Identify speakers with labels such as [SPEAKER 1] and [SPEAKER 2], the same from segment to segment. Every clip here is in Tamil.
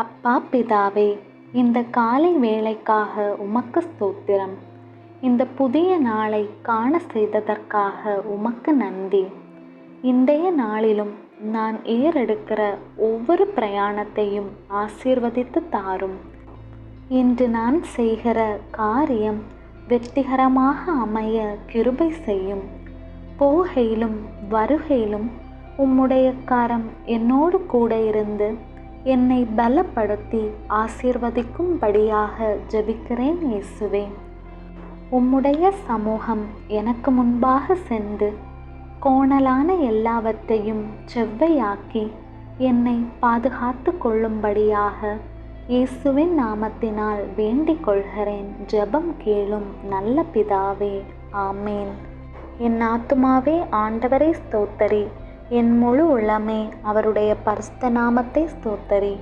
[SPEAKER 1] அப்பா பிதாவே இந்த காலை வேலைக்காக உமக்கு ஸ்தோத்திரம். இந்த புதிய நாளை காண செய்ததற்காக உமக்கு நன்றி. இன்றைய நாளிலும் நான் ஏறெடுக்கிற ஒவ்வொரு பிரயாணத்தையும் ஆசீர்வதித்து தாரும். இன்று நான் செய்கிற காரியம் வெற்றிகரமாக அமைய கிருபை செய்யும். போகையிலும் வருகையிலும் உம்முடைய கரம் என்னோடு கூட இருந்து என்னை பலப்படுத்தி ஆசீர்வதிக்கும்படியாக ஜெபிக்கிறேன் இயேசுவே. உம்முடைய சமூகம் எனக்கு முன்பாக சென்று கோணலான எல்லாவற்றையும் செவ்வையாக்கி என்னை பாதுகாத்து கொள்ளும்படியாக இயேசுவின் நாமத்தினால் வேண்டிக் கொள்கிறேன். ஜெபம் கேளும் நல்ல பிதாவே. ஆமேன். என் ஆத்துமாவே ஆண்டவரை ஸ்தோத்தரி. என் முழு உள்ளமே அவருடைய பரிசுத்த நாமத்தை ஸ்தோத்தரி.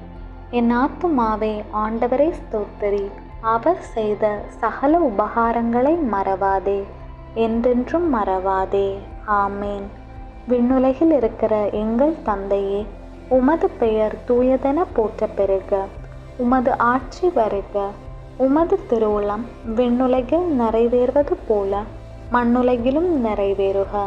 [SPEAKER 1] என் ஆத்துமாவே ஆண்டவரை ஸ்தோத்தரி. அவர் செய்த சகல உபகாரங்களை மறவாதே. என்றென்றும் மறவாதே. ஆமேன். விண்ணுலகில் இருக்கிற எங்கள் தந்தையே உமது பெயர் தூயதென போற்ற பெருக உமது ஆட்சி வருக. உமது திருவுளம் விண்ணுலகில் நிறைவேறுவது போல மண்ணுலகிலும் நிறைவேறுக.